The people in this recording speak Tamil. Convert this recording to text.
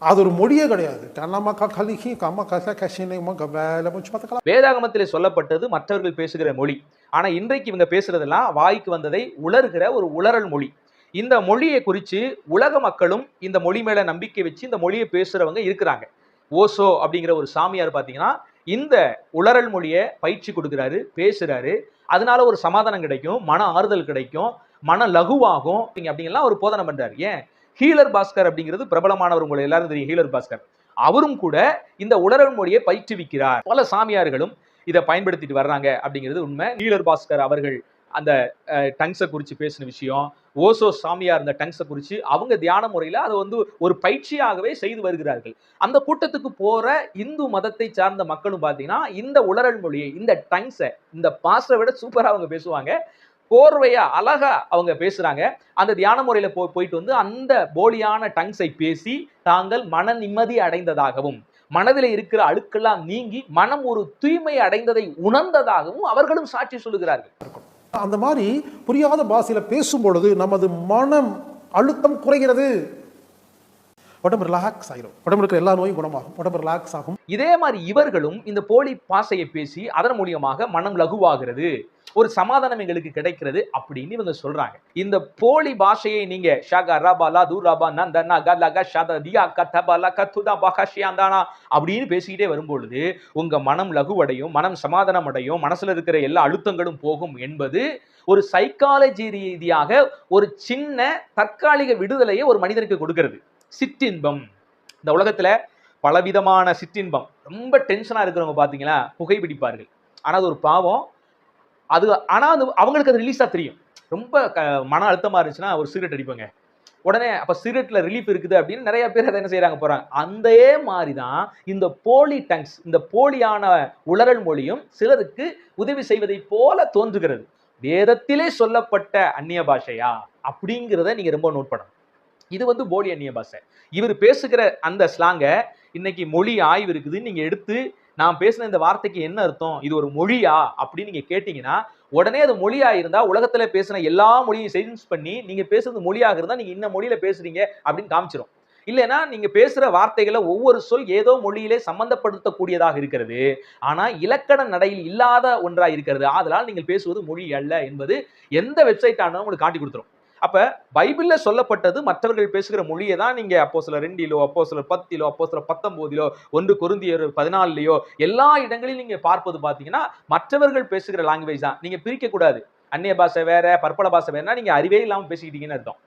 அது ஒரு மொழியே கிடையாது. கண்ணாமக்கா கலிகி கச கஷினேமா பார்த்துக்கலாம். வேதாகமத்திலே சொல்லப்பட்டது மற்றவர்கள் பேசுகிற மொழி. ஆனா இன்றைக்கு இவங்க பேசுறதெல்லாம் வாய்க்கு வந்ததை உலர்கிற ஒரு உளறல் மொழி. இந்த மொழியை குறித்து உலக மக்களும் இந்த மொழி மேல நம்பிக்கை வச்சு இந்த மொழியை பேசுறவங்க இருக்கிறாங்க. ஓசோ அப்படிங்கிற ஒரு சாமியார் பார்த்தீங்கன்னா இந்த உளறல் மொழியை பயிற்சி கொடுக்குறாரு பேசுறாரு. அதனால ஒரு சமாதானம் கிடைக்கும் மன ஆறுதல் கிடைக்கும் மன லகுவாகும் அப்படிங்கலாம் ஒரு போதனை பண்றாரு. ஏன்? ஹீலர் பாஸ்கர் அப்படிங்கிறது பிரபலமானவர் உங்களை எல்லாரும் தெரியும் ஹீலர் பாஸ்கர். அவரும் கூட இந்த உளறல் மொழியை பயிற்றுவிக்கிறார். பல சாமியார்களும் இதை பயன்படுத்திட்டு வர்றாங்க அப்படிங்கிறது உண்மை. ஹீலர் பாஸ்கர் அவர்கள் அந்த டங்ஸை குறித்து பேசின விஷயம் ஓசோ சாமியார் இந்த டங்ஸை குறித்து அவங்க தியான முறையில் அதை வந்து ஒரு பயிற்சியாகவே செய்து வருகிறார்கள். அந்த கூட்டத்துக்கு போற இந்து மதத்தை சார்ந்த மக்களும் பார்த்தீங்கன்னா இந்த உளறல் மொழியை இந்த டங்ஸை இந்த பாஸ்டரை விட சூப்பராக அவங்க பேசுவாங்க. கோர்வையா அழகா அவங்க பேசுறாங்க. அந்த தியான முறையில போ போயிட்டு வந்து அந்த போலியான டங்ஸை பேசி தாங்கள் மன நிம்மதி அடைந்ததாகவும் மனதில் இருக்கிற அழுக்கெல்லாம் நீங்கி மனம் ஒரு தூய்மை அடைந்ததை உணர்ந்ததாகவும் அவர்களும் சாட்சி சொல்லுகிறார்கள். அந்த மாதிரி புரியாத பாஷையில பேசும் பொழுது நமது மனம் அழுத்தம் குறைகிறது. உடம்பு ரிலாக்ஸ் ஆகிடும் உடம்பு இருக்கிற எல்லா நோயும் குணமாகும். உடம்பு ரிலாக்ஸ் ஆகும். இதே மாதிரி இவர்களும் இந்த போலி பாசையை பேசி அதன் மூலியமாக மனம் லகுவாகிறது. ஒரு சமாதானம் எங்களுக்கு கிடைக்கிறது அப்படின்னு இவங்க சொல்றாங்க. இந்த போலி பாஷையை நீங்க ஷாகா ரபா லா தூ ரபா நந்தனா கலக ஷத தியா கத்தபல கத்துதா பகஷியாந்தானா அப்படின்னு பேசிக்கிட்டே வரும்பொழுது உங்க மனம் லகுவடையும் மனம் சமாதானம் அடையும் மனசுல இருக்கிற எல்லா அழுத்தங்களும் போகும் என்பது ஒரு சைக்காலஜி ரீதியாக ஒரு சின்ன தற்காலிக விடுதலையை ஒரு மனிதனுக்கு கொடுக்கிறது. சிற்றின்பம். இந்த உலகத்தில் பலவிதமான சிற்றின்பம். ரொம்ப டென்ஷனாக இருக்கிறவங்க பாத்தீங்களா புகைப்பிடிப்பார்கள் ஆனால் அது ஒரு பாவம். அது ஆனால் அது அவங்களுக்கு அது ரிலீஸாக தெரியும். ரொம்ப க- மன அழுத்தமாக இருந்துச்சுன்னா ஒரு சிகரெட் அடிப்பாங்க. உடனே அப்போ சிகரெட்டில் ரிலீஃப் இருக்குது அப்படின்னு நிறைய பேர் அதை என்ன செய்கிறாங்க போகிறாங்க அதே மாதிரி தான் இந்த போலி டங்ஸ் இந்த போலியான உளறல் மொழியும் சிலருக்கு உதவி செய்வதை போல தோன்றுகிறது. வேதத்திலே சொல்லப்பட்ட அந்நிய பாஷையா? அப்படிங்கிறத நீங்கள் ரொம்ப நோட் பண்ணணும். இது வந்து போலி அந்நிய பாஷை. இவர் பேசுகிற அந்த ஸ்லாங்கை இன்னைக்கு மொழி ஆய்வு இருக்குதுன்னு நீங்க எடுத்து நான் பேசின இந்த வார்த்தைக்கு என்ன அர்த்தம்? இது ஒரு மொழியா? அப்படின்னு நீங்க கேட்டீங்கன்னா உடனே அது மொழியா இருந்தா உலகத்துல பேசின எல்லா மொழியும் சென்ஸ் பண்ணி நீங்க பேசுறது மொழியாக இருந்தா நீங்க இந்த மொழியில பேசுறீங்க அப்படின்னு காமிச்சிரும். இல்லைன்னா நீங்க பேசுற வார்த்தைகளை ஒவ்வொரு சொல் ஏதோ மொழியிலே சம்பந்தப்படுத்தக்கூடியதாக இருக்கிறது. ஆனா இலக்கண நடையில் இல்லாத ஒன்றா இருக்கிறது. ஆதலால் நீங்கள் பேசுவது மொழி அல்ல என்பது எந்த வெப்சைட் ஆனாலும் உங்களுக்கு காட்டி கொடுத்துரும். அப்ப பைபிள்ல சொல்லப்பட்டது மற்றவர்கள் பேசுகிற மொழியை தான் நீங்க அப்போ சில ரெண்டிலோ அப்போ சில பத்திலோ அப்போ சில பத்தொன்பதிலோ ஒன்று குருந்தியர் பதினாலுலையோ எல்லா இடங்களிலும் நீங்க பார்ப்பது பாத்தீங்கன்னா மற்றவர்கள் பேசுகிற லாங்குவேஜ் தான். நீங்க பிரிக்க கூடாது. அந்நிய பாஷை வேற பற்பல பாஷை வேறனா நீங்க அறிவே இல்லாம பேசிக்கிட்டீங்கன்னு அர்த்தம்.